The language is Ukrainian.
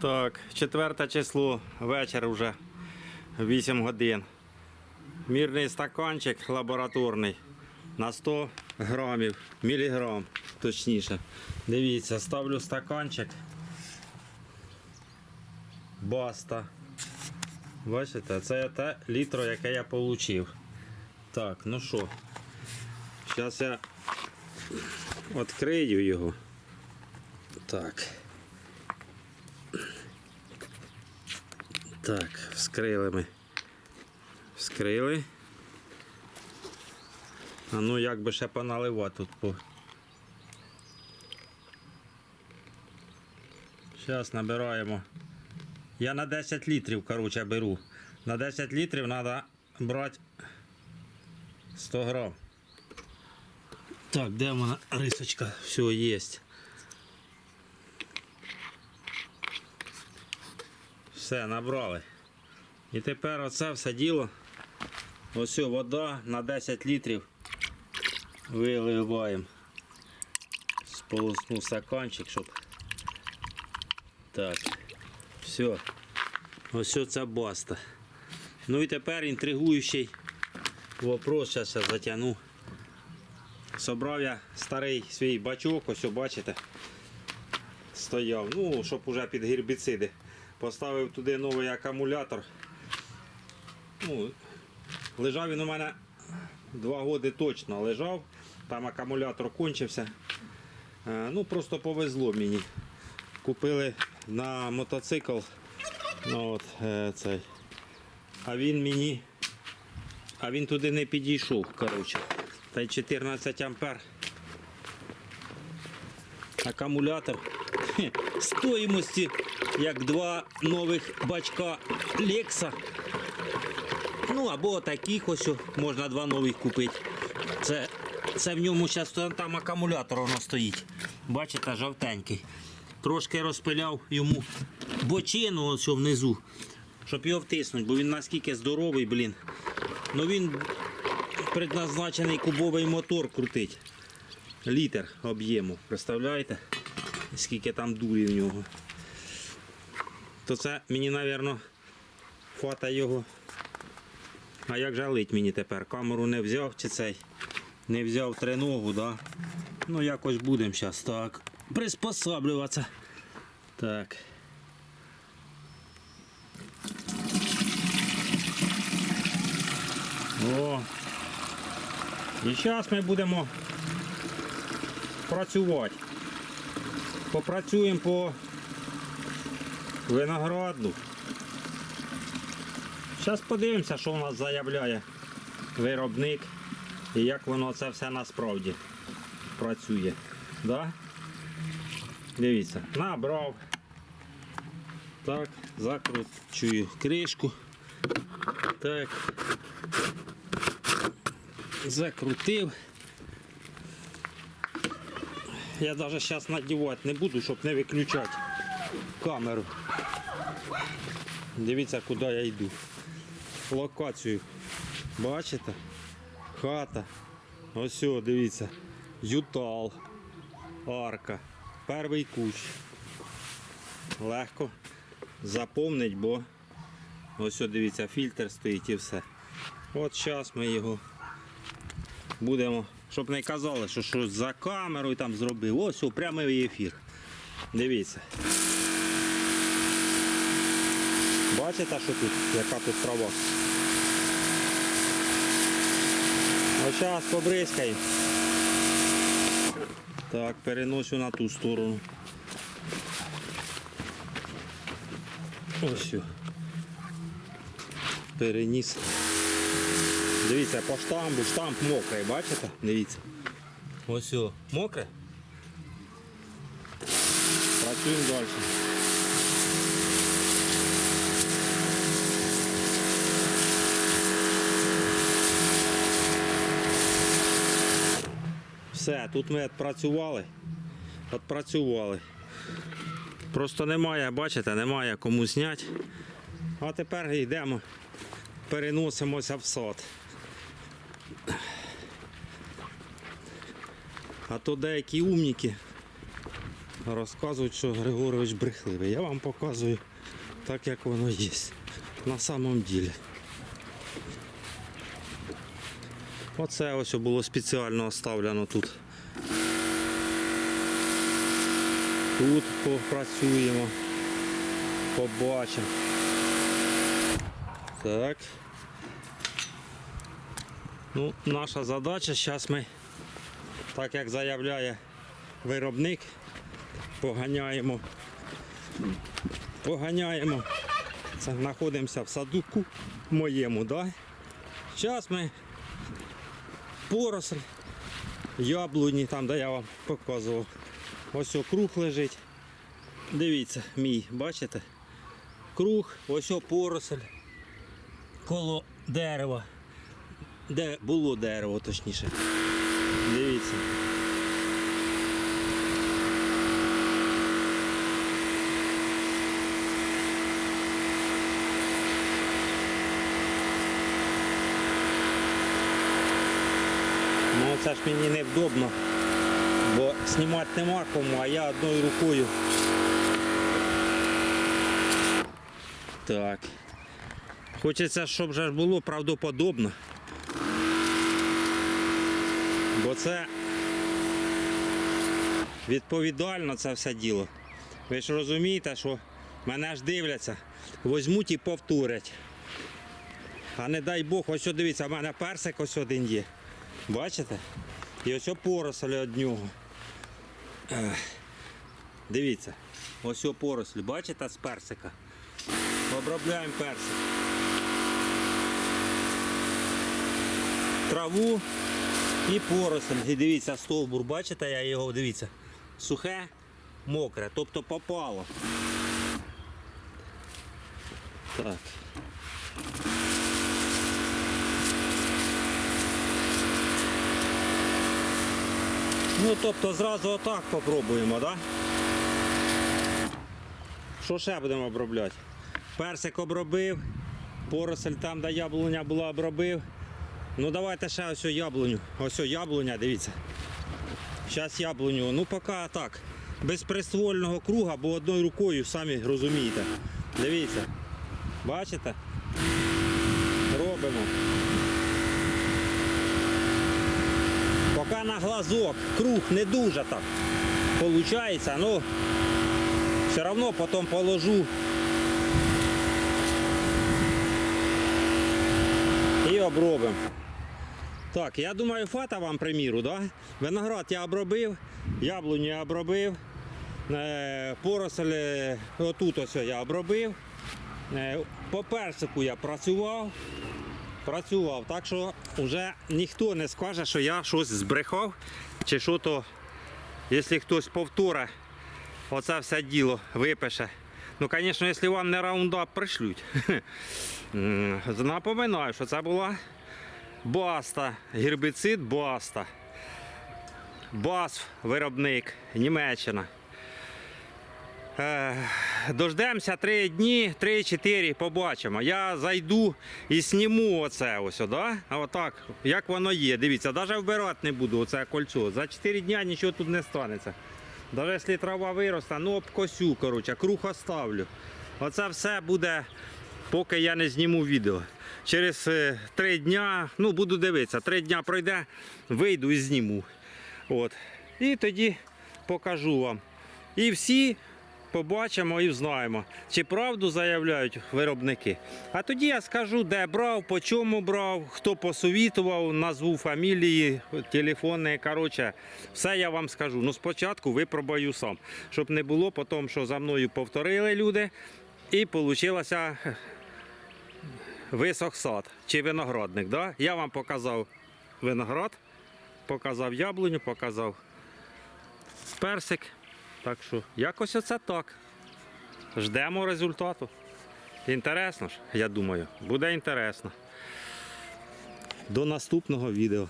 Так, четверте число, вечір вже 8 годин. Мірний стаканчик лабораторний на 100 грамів, міліграм, точніше. Дивіться, ставлю стаканчик. Баста. Бачите, це те літро, яке я отримав. Так, ну що, зараз я відкрию його. Так. Так, вскрили ми. Вскрили. А ну як би ще поналивати тут по. Зараз набираємо. Я на 10 літрів, коротше, беру. На 10 літрів треба брати 100 грам. Так, де вона рисочка? Все, є. Все, набрали. І тепер оце все діло. Ось вода на 10 літрів. Виливаємо. Сполосну стаканчик, щоб. Так. Все. Ось це баста. Ну і тепер інтригуючий вопрос, зараз я затягну. Собрав я старий свій бачок, ось бачите. Стояв, ну, щоб уже під гербіциди. Поставив туди новий акумулятор. Ну, лежав він у мене два роки точно лежав. Там акумулятор кончився. Е, Ну, просто повезло мені. Купили на мотоцикл. Ну, от, е, цей. А він мені. А він туди не підійшов, коротше. Та й 14 ампер. Акумулятор стоїмості як два нових бачка Лекса. Ну або таких ось можна два нових купити. Це, це в ньому зараз там акумулятор воно стоїть. Бачите, жовтенький. Трошки розпиляв йому бочину ось внизу, щоб його втиснути, бо він наскільки здоровий, блін. Ну він предназначений кубовий мотор крутить. Літр об'єму, представляєте? Скільки там дурі в нього. То це мені, мабуть, фата його. А як жалить мені тепер? Камеру не взяв чи цей? Не взяв треногу, да? Ну якось будемо зараз так. Приспосаблюватися. Так. О. І зараз ми будемо працювати. Попрацюємо по винограду. Зараз подивимося, що у нас заявляє виробник і як воно це все насправді працює. Да? Дивіться, набрав. Так, закручую кришку. Так. Закрутив. Я навіть зараз надівати не буду, щоб не виключати камеру. Дивіться, куди я йду. Локацію. Бачите? Хата. Ось, о, дивіться. Ютал. Арка. Перший кущ. Легко заповнить, бо ось, о, дивіться, фільтр стоїть і все. От зараз ми його будемо, щоб не казали, що щось за камерою там зробив. Ось о, прямий ефір. Дивіться. Бачите, що тут, яка тут трава? Ось зараз побризкаємо. Так, переношу на ту сторону. Ось. Переніс. Дивіться, по штамбу, штамп мокрий, бачите? Дивіться. Ось о, мокре. Працюємо далі. Все, тут ми відпрацювали. Відпрацювали. Просто немає, бачите, немає кому зняти. А тепер йдемо, переносимося в сад. А то деякі умніки розказують, що Григорович брехливий. Я вам показую так, як воно є. На самом ділі. Оце ось було спеціально оставлено тут. Тут попрацюємо, побачимо. Так. Ну, наша задача зараз ми, так як заявляє виробник, поганяємо. Поганяємо. Це знаходимося в садку моєму, да? Зараз ми поросль, яблуні, там, де я вам показував. Ось круг лежить. Дивіться, мій, бачите? Круг, ось поросль коло дерева. Де було дерево, точніше. Дивіться. Ну це ж мені невдобно, бо знімати нема кому, а я одною рукою. Так. Хочеться, щоб ж було правдоподобно. Бо це відповідально це все діло. Ви ж розумієте, що мене ж дивляться, возьмуть і повторять. А не дай Бог, ось о, дивіться, в мене персик ось один є. Бачите? І ось поросль від нього. Дивіться, ось поросль, бачите з персика. Обробляємо персик. Траву і поросль. І дивіться, стовбур, бачите, я його, дивіться, сухе, мокре, тобто попало. Так. Ну, тобто зразу отак попробуємо? Да? Що ще будемо обробляти? Персик обробив, поросль там, де яблуня була, обробив. Ну давайте ще ось яблуню. Ось яблуня, дивіться. Зараз яблуню. Ну поки так. Без приствольного круга, бо одною рукою, самі розумієте. Дивіться. Бачите? Робимо. Поки на глазок, круг не дуже так. Получається, ну все одно потім положу. Обробимо. Так, я думаю, фата вам приміру, да? Виноград я обробив, яблуню я обробив, е, поросль е, отут ось я обробив. Е, По персику я працював. Працював, так що вже ніхто не скаже, що я щось збрехав, чи що то, якщо хтось повторить, оце все діло випише. Ну, звісно, якщо вам не раундап пришлють. Напоминаю, що це була Баста, гербіцид Баста. Басф, виробник, Німеччина. Е, Дождемося 3 дні, 3-4, побачимо. Я зайду і зніму оце ось, да? а отак, як воно є. Дивіться, навіть вбирати не буду оце кольцо. За 4 дні нічого тут не станеться. Навіть якщо трава виросте, ну обкосю, коротше, круг оставлю. Оце все буде, поки я не зніму відео. Через е, три дня, ну буду дивитися, три дня пройде, вийду і зніму. От. І тоді покажу вам. І всі побачимо і знаємо, чи правду заявляють виробники. А тоді я скажу, де брав, по чому брав, хто посовітував, назву фамілії, телефони. Коротше, все я вам скажу. Ну спочатку випробую сам, щоб не було потім, що за мною повторили люди, і вийшло висох сад чи виноградник. Да? Я вам показав виноград, показав яблуню, показав персик. Так що якось оце так. Ждемо результату. Інтересно ж, я думаю, буде інтересно. До наступного відео.